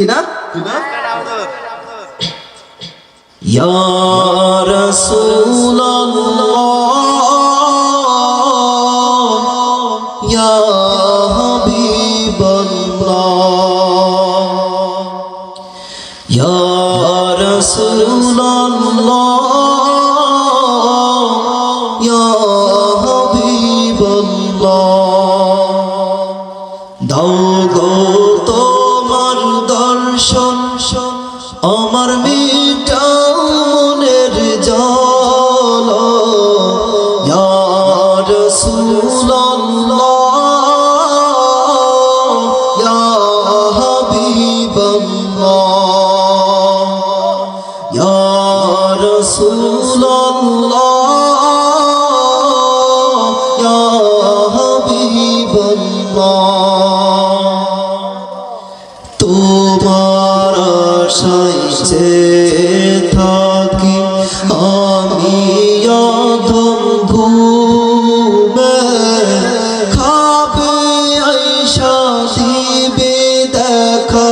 কিনা? ইয়া রাসূলুল্লাহ ইয়া হাবিবাল্লাহ ইয়া রাসূলুল্লাহ ইয়া হাবিবাল্লাহ। দাও গো তো দর্শন আমার মিটাও মনের জল। ইয়া ইয়া ইয়া ইয়া হাবিবাল্লাহ। তোমার আশায় যে থাকি আমি অধম ঘুমে খাবে আইসা দিবে দেখা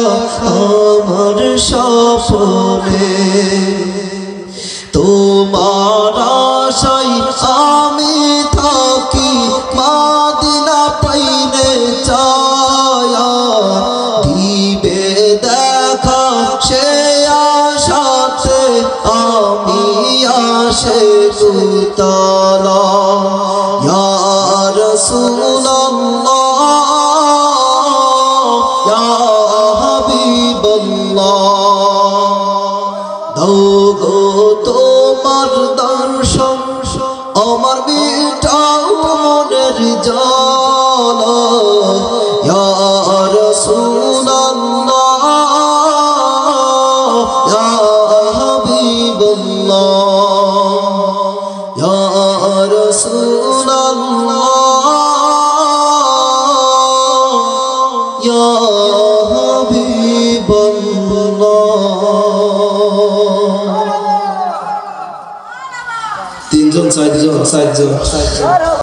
আমার সপনে তোমার আশায় আসে সুতলা ইয়া রাসূলুল্লাহ ইয়া হাবিবাল্লাহ দাও গো তোমার দর্শন আমার মিটাও মনের জল হাবিবাল্লাহ। তিনজন চারজন চারজন চারজন।